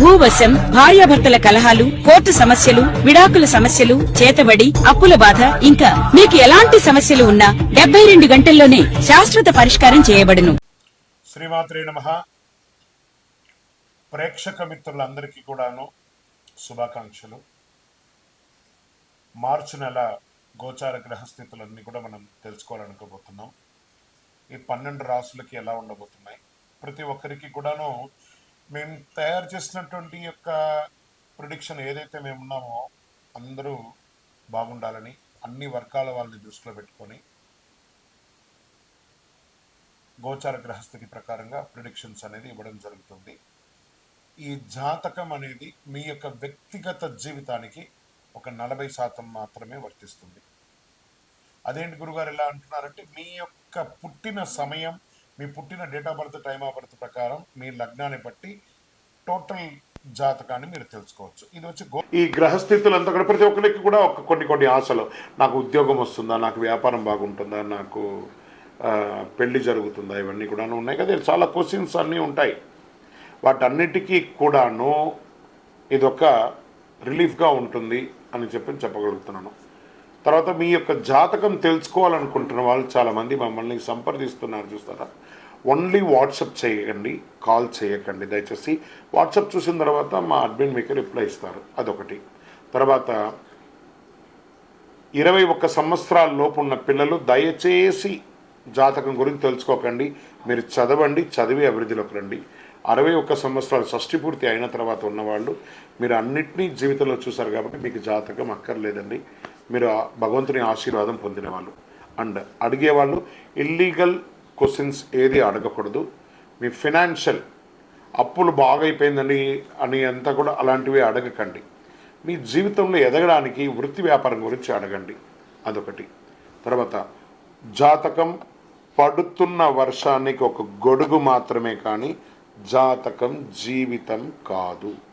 భూవశం భార్యాభర్తల కలహాలు కోర్టు సమస్యలు విడాకుల సమస్యలు చేతబడి అప్పుల బాధ ఇంకా మీకు ఎలాంటి సమస్యలు ఉన్నా డెబ్బై రెండు గంటల్లోనే శాశ్వత పరిష్కారం చేయబడును. శ్రీమాత్రే నమ. ప్రేక్షక మిత్రులందరికీ కూడాను శుభాకాంక్షలు. మార్చి నెల గోచార గ్రహస్థితులన్నీ కూడా మనం తెలుసుకోవాలనుకోబోతున్నాం. ఈ పన్నెండు రాసులకి ఎలా ఉండబోతున్నాయి? ప్రతి ఒక్కరికి కూడాను మేము తయారు చేసినటువంటి యొక్క ప్రొడిక్షన్ ఏదైతే మేము ఉన్నామో అందరూ బాగుండాలని అన్ని వర్గాల వాళ్ళని దృష్టిలో పెట్టుకొని గోచార గ్రహస్థితి ప్రకారంగా ప్రిడిక్షన్స్ అనేది ఇవ్వడం జరుగుతుంది. ఈ జాతకం అనేది మీ యొక్క వ్యక్తిగత జీవితానికి ఒక నలభై శాతం మాత్రమే వర్తిస్తుంది. అదేంటి గురుగారు ఎలా అంటున్నారంటే మీ యొక్క పుట్టిన సమయం మీ పుట్టిన date of birth time of birth ప్రకారం మీ లగ్నాన్ని బట్టి టోటల్ జాతకాన్ని మీరు తెలుసుకోవచ్చు. ఇది వచ్చి ఈ ఈ గ్రహస్థితులంతా కూడా ప్రతి ఒక్కరికి కూడా ఒక కొన్ని కొన్ని ఆశలు. నాకు ఉద్యోగం వస్తుందా నాకు వ్యాపారం బాగుంటుందా నాకు పెళ్ళి జరుగుతుందా ఇవన్నీ కూడా ఉన్నాయి కదా. చాలా క్వశ్చన్స్ అన్నీ ఉంటాయి. వాటన్నిటికీ కూడాను ఇదొక రిలీఫ్గా ఉంటుంది అని చెప్పి చెప్పగలుగుతున్నాను. తర్వాత మీ యొక్క జాతకం తెలుసుకోవాలనుకుంటున్న వాళ్ళు చాలామంది మమ్మల్ని సంప్రదిస్తున్నారు చూస్తారా? ఓన్లీ వాట్సప్ చేయకండి కాల్ చేయకండి. దయచేసి వాట్సప్ చూసిన తర్వాత మా అడ్మిన్ మీకు రిప్లై ఇస్తారు. అదొకటి. తర్వాత ఇరవై ఒక్క సంవత్సరాల లోపు ఉన్న పిల్లలు దయచేసి జాతకం గురించి తెలుసుకోకండి. మీరు చదవండి చదివి అభివృద్ధిలోకి రండి. అరవై ఒక్క సంవత్సరాలు షష్టి పూర్తి అయిన తర్వాత ఉన్నవాళ్ళు మీరు అన్నిటినీ జీవితంలో చూసారు కాబట్టి మీకు జాతకం అక్కర్లేదండి. మీరు ఆ భగవంతుని ఆశీర్వాదం పొందిన వాళ్ళు అండ్ అడిగేవాళ్ళు ఇల్లీగల్ క్వశ్చన్స్ ఏది అడగకూడదు. మీ ఫినాన్షియల్ అప్పులు బాగైపోయిందని అని అంతా కూడా అలాంటివి అడగకండి. మీ జీవితంలో ఎదగడానికి వృత్తి వ్యాపారం గురించి అడగండి. అదొకటి. తర్వాత జాతకం పడుతున్న వర్షానికి ఒక గొడుగు మాత్రమే కానీ జాతకం జీవితం కాదు.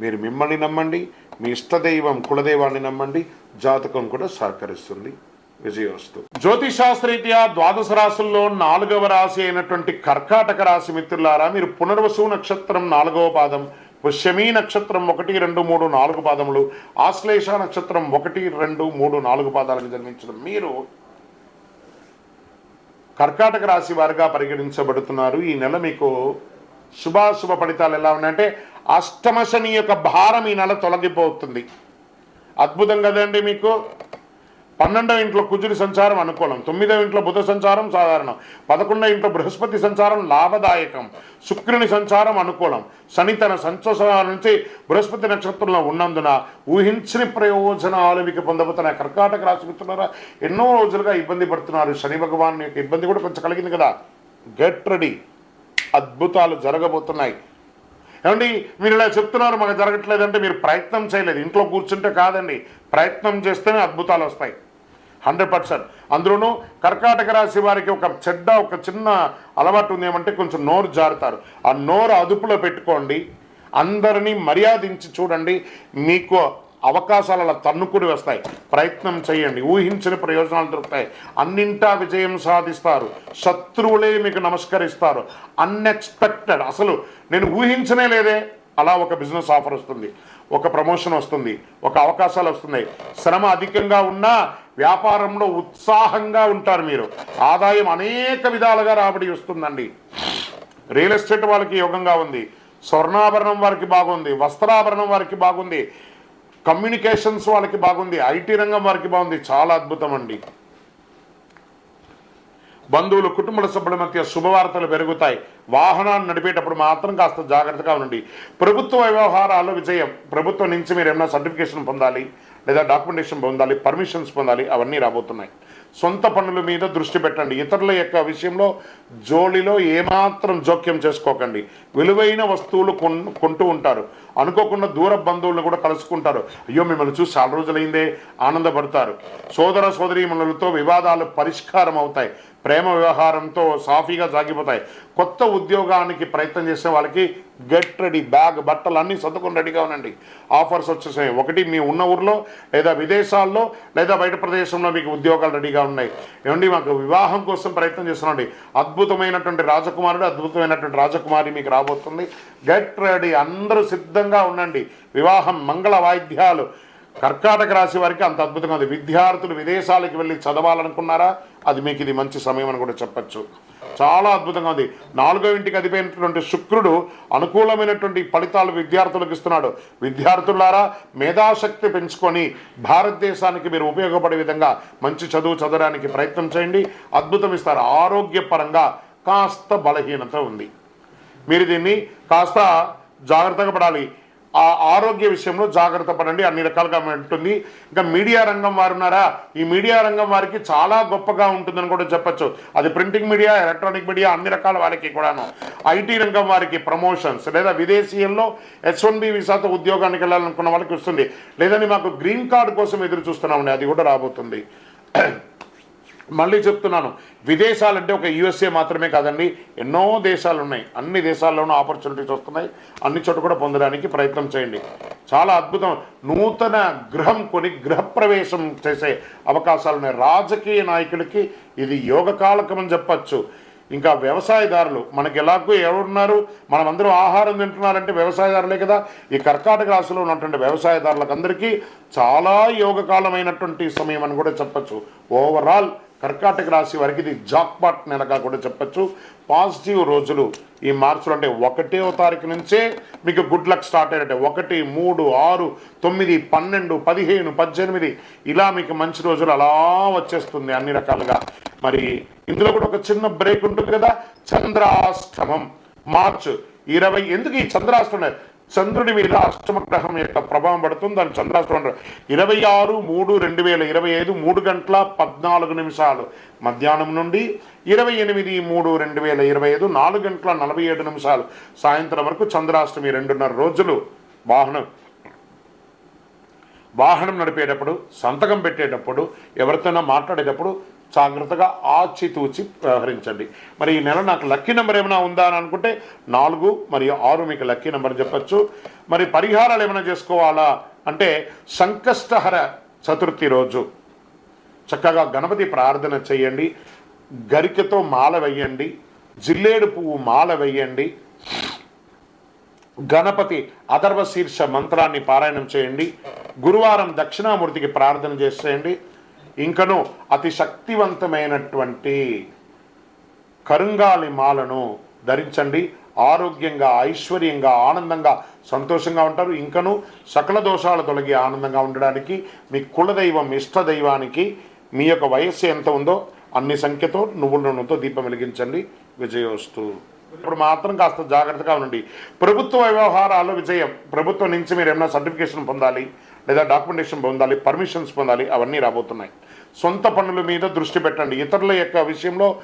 మీరు మిమ్మల్ని నమ్మండి మీ ఇష్టదైవం కులదైవాన్ని నమ్మండి జాతకం కూడా సహకరిస్తుంది. విజయోస్తు జ్యోతిశాస్త్రరీత్యా ద్వాదశ రాశుల్లో నాలుగవ రాశి అయినటువంటి కర్కాటక రాశి మిత్రులారా మీరు పునర్వసు నక్షత్రం నాలుగవ పాదం పుష్యమీ నక్షత్రం ఒకటి రెండు మూడు నాలుగు పాదములు ఆశ్లేష నక్షత్రం ఒకటి రెండు మూడు నాలుగు పాదాలకు జన్మించడం. మీరు కర్కాటక రాశి వారిగా పరిగణించబడుతున్నారు. ఈ నెల మీకు శుభాశుభ ఫలితాలు ఎలా ఉన్నాయంటే అష్టమ శని యొక్క భారం ఈ నెల తొలగిపోతుంది. అద్భుతం కదండి మీకు? పన్నెండవ ఇంట్లో కుజుడి సంచారం అనుకూలం తొమ్మిదవ ఇంట్లో బుధ సంచారం సాధారణం పదకొండవ ఇంట్లో బృహస్పతి సంచారం లాభదాయకం శుక్రుని సంచారం అనుకూలం శని తన సంచోషాల నుంచి బృహస్పతి నక్షత్రంలో ఉన్నందున ఊహించని ప్రయోజనాలు మీకు పొందబోతున్న కర్కాటక రాశి మిత్రులారా ఎన్నో రోజులుగా ఇబ్బంది పడుతున్నారు. శని భగవాన్ యొక్క ఇబ్బంది కూడా కొంచెం కలిగింది కదా. గెట్ రెడీ అద్భుతాలు జరగబోతున్నాయి. ఏమండి మీరు ఇలా చెప్తున్నారు మాకు జరగట్లేదంటే మీరు ప్రయత్నం చేయలేదు. ఇంట్లో కూర్చుంటే కాదండి. ప్రయత్నం చేస్తేనే అద్భుతాలు వస్తాయి. Hundred percent. అందులోనూ కర్కాటక రాశి వారికి ఒక చెడ్డ ఒక చిన్న అలవాటు ఉంది. ఏమంటే కొంచెం నోరు జారుతారు. ఆ నోరు అదుపులో పెట్టుకోండి. అందరినీ మర్యాదించి చూడండి. మీకు అవకాశాలు అలా తన్నుకుని వస్తాయి. ప్రయత్నం చేయండి. ఊహించని ప్రయోజనాలు దొరుకుతాయి. అన్నింటా విజయం సాధిస్తారు. శత్రువులే మీకు నమస్కరిస్తారు. అన్ఎక్స్పెక్టెడ్ అసలు నేను ఊహించనే లేదే. అలా ఒక బిజినెస్ ఆఫర్ వస్తుంది. ఒక ప్రమోషన్ వస్తుంది. ఒక అవకాశాలు వస్తున్నాయి. శ్రమ అధికంగా ఉన్నా వ్యాపారంలో ఉత్సాహంగా ఉంటారు మీరు. ఆదాయం అనేక విధాలుగా రాబడి వస్తుందండి. రియల్ ఎస్టేట్ వాళ్ళకి యోగంగా ఉంది. స్వర్ణాభరణం వారికి బాగుంది. వస్త్రాభరణం వారికి బాగుంది. కమ్యూనికేషన్స్ వాళ్ళకి బాగుంది ఐటీ రంగం వారికి బాగుంది చాలా అద్భుతం అండి బంధువులు కుటుంబ సభ్యుల మధ్య శుభవార్తలు పెరుగుతాయి. వాహనాన్ని నడిపేటప్పుడు మాత్రం కాస్త జాగ్రత్తగా ఉండండి. ప్రభుత్వ వ్యవహారాల్లో విజయం. ప్రభుత్వం నుంచి మీరు ఏమైనా సర్టిఫికేషన్ పొందాలి లేదా డాక్యుమెంటేషన్ పొందాలి పర్మిషన్స్ పొందాలి అవన్నీ రాబోతున్నాయి. సొంత పనుల మీద దృష్టి పెట్టండి. ఇతరుల యొక్క విషయంలో జోలిలో ఏమాత్రం జోక్యం చేసుకోకండి. విలువైన వస్తువులు కొన్ కొంటూ ఉంటారు. అనుకోకుండా దూర బంధువులను కూడా కలుసుకుంటారు. అయ్యో మిమ్మల్ని చూసి చాలా రోజులైందే ఆనందపడతారు. సోదర సోదరీమణులతో వివాదాలు పరిష్కారం అవుతాయి ప్రేమ వ్యవహారంతో సాఫీగా సాగిపోతాయి. కొత్త ఉద్యోగానికి ప్రయత్నం చేసే వాళ్ళకి గెట్ రెడీ బ్యాగ్ బట్టలు అన్నీ సర్దుకొని రెడీగా ఉండండి. ఆఫర్స్ వచ్చేసాయి. ఒకటి మీ ఉన్న ఊర్లో లేదా విదేశాల్లో లేదా బయట ప్రదేశంలో మీకు ఉద్యోగాలు రెడీగా ఉన్నాయి. ఏమండి మాకు వివాహం కోసం ప్రయత్నం చేస్తున్నాండి అద్భుతమైనటువంటి రాజకుమారుడు అద్భుతమైనటువంటి రాజకుమారి మీకు రాబోతుంది. Get ready. అందరూ సిద్ధంగా ఉండండి. వివాహం మంగళ వాయిద్యాలు. కర్కాటక రాశి వారికి అంత అద్భుతంగా ఉంది. విద్యార్థులు విదేశాలకు వెళ్ళి చదవాలనుకున్నారా? అది మీకు ఇది మంచి సమయం అని కూడా చెప్పచ్చు. చాలా అద్భుతంగా ఉంది. నాలుగో ఇంటికి అధిపోయినటువంటి శుక్రుడు అనుకూలమైనటువంటి ఫలితాలు విద్యార్థులకు ఇస్తున్నాడు. విద్యార్థులారా మేధాశక్తి పెంచుకొని భారతదేశానికి మీరు ఉపయోగపడే విధంగా మంచి చదువు చదవడానికి ప్రయత్నం చేయండి. అద్భుతం ఇస్తారు. ఆరోగ్యపరంగా కాస్త బలహీనత ఉంది. మీరు దీన్ని కాస్త జాగ్రత్తగా పడాలి. ఆ ఆరోగ్య విషయంలో జాగ్రత్త పడండి. అన్ని రకాలుగా ఉంటుంది. ఇంకా మీడియా రంగం వారు ఉన్నారా? ఈ మీడియా రంగం వారికి చాలా గొప్పగా ఉంటుందని కూడా చెప్పొచ్చు. అది ప్రింటింగ్ మీడియా ఎలక్ట్రానిక్ మీడియా అన్ని రకాల వారికి కూడాను. ఐటీ రంగం వారికి ప్రమోషన్స్ లేదా విదేశీయంలో ఎస్ వన్ బి విసాతో ఉద్యోగానికి వెళ్ళాలనుకున్న వాళ్ళకి వస్తుంది. లేదని మాకు గ్రీన్ కార్డు కోసం ఎదురు చూస్తున్నామండి అది కూడా రాబోతుంది. మళ్ళీ చెప్తున్నాను. విదేశాలంటే ఒక యుఎస్ఏ మాత్రమే కాదండి ఎన్నో దేశాలు ఉన్నాయి అన్ని దేశాల్లోనూ ఆపర్చునిటీస్ వస్తున్నాయి. అన్ని చోట కూడా పొందడానికి ప్రయత్నం చేయండి. చాలా అద్భుతం. నూతన గృహం కొని గృహప్రవేశం చేసే అవకాశాలు ఉన్నాయి. రాజకీయ నాయకులకి ఇది యోగకాలకం అని చెప్పచ్చు. ఇంకా వ్యవసాయదారులు మనకి ఎలాగో ఎవరున్నారు? మనమందరం ఆహారం తింటున్నారంటే వ్యవసాయదారులే కదా. ఈ కర్కాటక రాశిలో ఉన్నటువంటి వ్యవసాయదారులకు అందరికీ చాలా యోగకాలమైనటువంటి సమయం అని కూడా చెప్పచ్చు. ఓవరాల్ కర్కాటక రాశి వారికి ఇది జాక్పాట్ నెలగా కూడా చెప్పచ్చు. పాజిటివ్ రోజులు ఈ మార్చిలో అంటే ఒకటో తారీఖు నుంచే మీకు గుడ్ లక్ స్టార్ట్ అయినట్టే ఒకటి మూడు ఆరు తొమ్మిది పన్నెండు పదిహేను పద్దెనిమిది ఇలా మీకు మంచి రోజులు అలా వచ్చేస్తుంది అన్ని రకాలుగా. మరి ఇందులో కూడా ఒక చిన్న బ్రేక్ ఉంటుంది కదా చంద్రాష్టమం. మార్చ్ ఇరవై ఎందుకు ఈ చంద్రాష్టమం? చంద్రుడి మీద అష్టమ గ్రహం యొక్క ప్రభావం పడుతుంది. దాని చంద్రాష్టమం ఇరవై ఆరు మూడు రెండు వేల ఇరవై ఐదు మూడు గంటల పద్నాలుగు నిమిషాలు. మధ్యాహ్నం నుండి ఇరవై ఎనిమిది మూడు రెండు వేల ఇరవై ఐదు నాలుగు గంటల నలభై ఏడు నిమిషాలు. సాయంత్రం వరకు చంద్రాష్టమి రెండున్నర రోజులు వాహనం. వాహనం నడిపేటప్పుడు సంతకం పెట్టేటప్పుడు ఎవరితోనో మాట్లాడేటప్పుడు జాగ్రత్తగా ఆచితూచి వ్యవహరించండి. మరి ఈ నెల నాకు లక్కీ నెంబర్ ఏమైనా ఉందా అని అనుకుంటే నాలుగు మరియు ఆరు మీకు లక్కీ నెంబర్ చెప్పచ్చు. మరి పరిహారాలు ఏమైనా చేసుకోవాలా అంటే సంకష్టహర చతుర్థి రోజు. చక్కగా గణపతి ప్రార్థన చేయండి. గరికతో మాల వేయండి. జిల్లేడు పువ్వు మాల వేయండి. గణపతి అథర్వ శీర్ష మంత్రాన్ని పారాయణం చేయండి. గురువారం దక్షిణామూర్తికి ప్రార్థన చేసేయండి. ఇంకను అతి శక్తివంతమైనటువంటి కరుంగాలి మాలను ధరించండి. ఆరోగ్యంగా ఐశ్వర్యంగా ఆనందంగా సంతోషంగా ఉంటారు. ఇంకను సకల దోషాలు తొలగి ఆనందంగా ఉండడానికి మీ కులదైవం ఇష్టదైవానికి మీ యొక్క వయస్సు ఎంత ఉందో అన్ని సంఖ్యతో నువ్వుల నూనెతో దీపం వెలిగించండి. విజయోస్తు. ఇప్పుడు మాత్రం కాస్త జాగ్రత్తగా ఉండండి. ప్రభుత్వ వ్యవహారాల్లో విజయం. ప్రభుత్వం నుంచి మీరు ఏమైనా సర్టిఫికేషన్ పొందాలి లేదా డాక్యుమెంటేషన్ పొందాలి పర్మిషన్స్ పొందాలి అవన్నీ రాబోతున్నాయి. సొంత పనుల మీద దృష్టి పెట్టండి. ఇతరుల యొక్క విషయంలో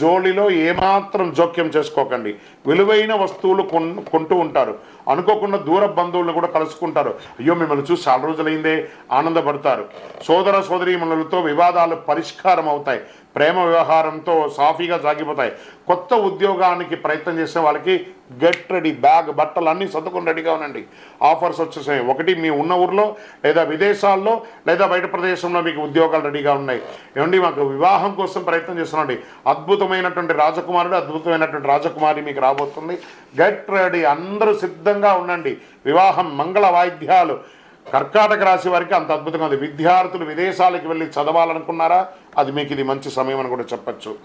జోలిలో ఏమాత్రం జోక్యం చేసుకోకండి. విలువైన వస్తువులు కొన్ కొంటూ ఉంటారు. అనుకోకుండా దూర బంధువులను కూడా కలుసుకుంటారు. అయ్యో మిమ్మల్ని చూసి చాలా రోజులైందే ఆనందపడతారు. సోదర సోదరీమణులతో వివాదాలు పరిష్కారం అవుతాయి. ప్రేమ వ్యవహారంతో సాఫీగా సాగిపోతాయి. కొత్త ఉద్యోగానికి ప్రయత్నం చేసే వాళ్ళకి గెట్ రెడీ బ్యాగ్ బట్టలు అన్నీ సర్దుకొని రెడీగా ఉండండి. ఆఫర్స్ వచ్చేసాయి. ఒకటి మీ ఉన్న ఊర్లో లేదా విదేశాల్లో లేదా బయట ప్రదేశంలో మీకు ఉద్యోగాలు రెడీగా ఉన్నాయి. ఏమండి మాకు వివాహం కోసం ప్రయత్నం చేస్తున్నాండి అద్భుతమైనటువంటి రాజకుమారుడు అద్భుతమైనటువంటి రాజకుమారి మీకు రాబోతుంది. Get ready. అందరూ సిద్ధంగా ఉండండి. వివాహం మంగళ వాయిద్యాలు కర్కాటక రాశి వారికి అంత అద్భుతంగా ఉంది. విద్యార్థులు విదేశాలకు వెళ్ళి చదవాలనుకున్నారా? అది మీకు ఇది మంచి సమయం అని కూడా చెప్పచ్చు.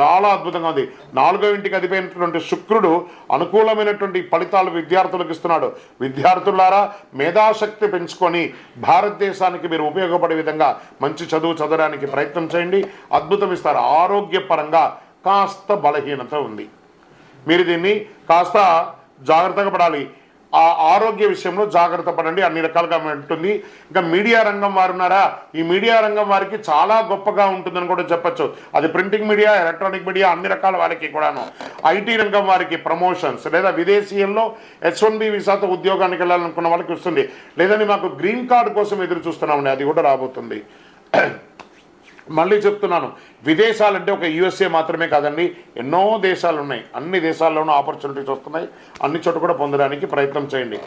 చాలా అద్భుతంగా ఉంది. నాలుగో ఇంటికి అధిపోయినటువంటి శుక్రుడు అనుకూలమైనటువంటి ఫలితాలు విద్యార్థులకు ఇస్తున్నాడు. విద్యార్థులారా మేధాశక్తి పెంచుకొని భారతదేశానికి మీరు ఉపయోగపడే విధంగా మంచి చదువు చదవడానికి ప్రయత్నం చేయండి. అద్భుతం ఇస్తారు. ఆరోగ్యపరంగా కాస్త బలహీనత ఉంది. మీరు దీన్ని కాస్త జాగ్రత్తగా పడాలి. ఆ ఆరోగ్య విషయంలో జాగ్రత్త పడండి. అన్ని రకాలుగా ఉంటుంది. ఇంకా మీడియా రంగం వారు ఉన్నారా? ఈ మీడియా రంగం వారికి చాలా గొప్పగా ఉంటుందని కూడా చెప్పొచ్చు. అది ప్రింటింగ్ మీడియా ఎలక్ట్రానిక్ మీడియా అన్ని రకాల వారికి కూడాను. ఐటీ రంగం వారికి ప్రమోషన్స్ లేదా విదేశీయంలో హెచ్ వన్ బి విసాతో ఉద్యోగానికి వెళ్ళాలనుకున్న వాళ్ళకి వస్తుంది. లేదని మాకు గ్రీన్ కార్డు కోసం ఎదురు చూస్తున్నామండి అది కూడా రాబోతుంది. మళ్ళీ చెప్తున్నాను. విదేశాలంటే ఒక యుఎస్ఏ మాత్రమే కాదండి ఎన్నో దేశాలు ఉన్నాయి అన్ని దేశాల్లోనూ ఆపర్చునిటీస్ వస్తున్నాయి. అన్ని చోట కూడా పొందడానికి ప్రయత్నం చేయండి.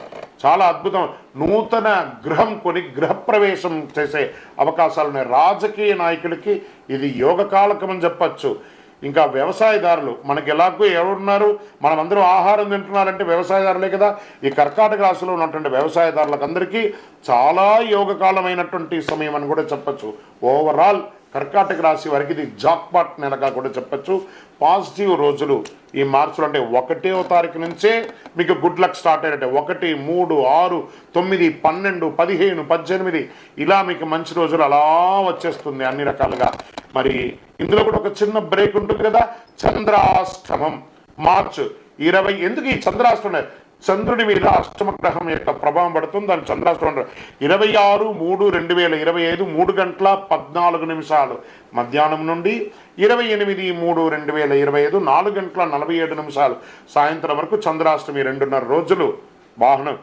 చాలా అద్భుతం. నూతన గృహం కొని గృహప్రవేశం చేసే అవకాశాలు ఉన్నాయి. రాజకీయ నాయకులకి ఇది యోగకాలకం అని చెప్పచ్చు. ఇంకా వ్యవసాయదారులు మనకి ఎలాగో ఎవరున్నారు? మనమందరం ఆహారం తింటున్నారంటే వ్యవసాయదారులే కదా. ఈ కర్కాటక రాశిలో ఉన్నటువంటి వ్యవసాయదారులకు అందరికీ చాలా యోగకాలమైనటువంటి సమయం అని కూడా చెప్పచ్చు. ఓవరాల్ కర్కాటక రాశి వారికి ఇది జాక్పాట్ నెలగా కూడా చెప్పచ్చు. పాజిటివ్ రోజులు ఈ మార్చులు అంటే ఒకటో తారీఖు నుంచే మీకు గుడ్ లక్ స్టార్ట్ అయినట్టే ఒకటి మూడు ఆరు తొమ్మిది పన్నెండు పదిహేను పద్దెనిమిది ఇలా మీకు మంచి రోజులు అలా వచ్చేస్తుంది అన్ని రకాలుగా. మరి ఇందులో కూడా ఒక చిన్న బ్రేక్ ఉంటుంది కదా చంద్రాష్టమం. మార్చ్ ఇరవై ఎందుకు ఈ చంద్రాష్టమం? చంద్రుడి మీద అష్టమ గ్రహం యొక్క ప్రభావం పడుతుంది. దాని చంద్రాష్టమం ఇరవై ఆరు మూడు రెండు వేల ఇరవై ఐదు మూడు గంటల పద్నాలుగు నిమిషాలు. మధ్యాహ్నం నుండి ఇరవై ఎనిమిది మూడు రెండు వేల ఇరవై ఐదు నాలుగు గంటల నలభై ఏడు నిమిషాలు. సాయంత్రం వరకు చంద్రాష్టమి రెండున్నర రోజులు వాహనం.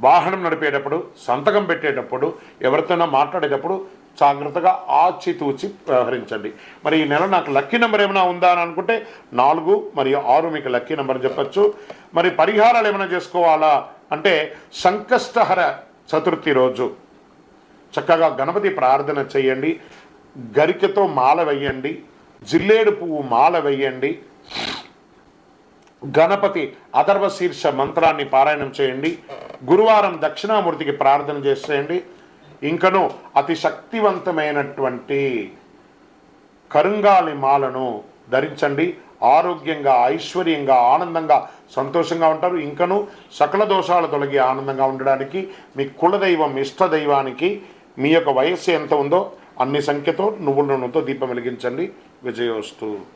వాహనం నడిపేటప్పుడు సంతకం పెట్టేటప్పుడు ఎవరితోనో మాట్లాడేటప్పుడు జాగ్రత్తగా ఆచితూచి వ్యవహరించండి మరి ఈ నెల నాకు లక్కీ నెంబర్ ఏమైనా ఉందా అని అనుకుంటే నాలుగు మరియు ఆరు మీకు లక్కీ నెంబర్ చెప్పచ్చు. మరి పరిహారాలు ఏమైనా చేసుకోవాలా? అంటే సంకష్టహర చతుర్థి రోజు. చక్కగా గణపతి ప్రార్థన చేయండి. గరికతో మాల వేయండి. జిల్లేడు పువ్వు మాల వేయండి. గణపతి అథర్వ శీర్ష మంత్రాన్ని పారాయణం చేయండి. గురువారం దక్షిణామూర్తికి ప్రార్థన చేసేయండి. ఇంకను అతి శక్తివంతమైనటువంటి కరుంగాలి మాలను ధరించండి. ఆరోగ్యంగా ఐశ్వర్యంగా ఆనందంగా సంతోషంగా ఉంటారు. ఇంకను సకల దోషాలు తొలగి ఆనందంగా ఉండడానికి మీ కులదైవం ఇష్టదైవానికి మీ యొక్క వయస్సు ఎంత ఉందో అన్ని సంఖ్యతో నువ్వుల నూనెతో దీపం వెలిగించండి. విజయోస్తు.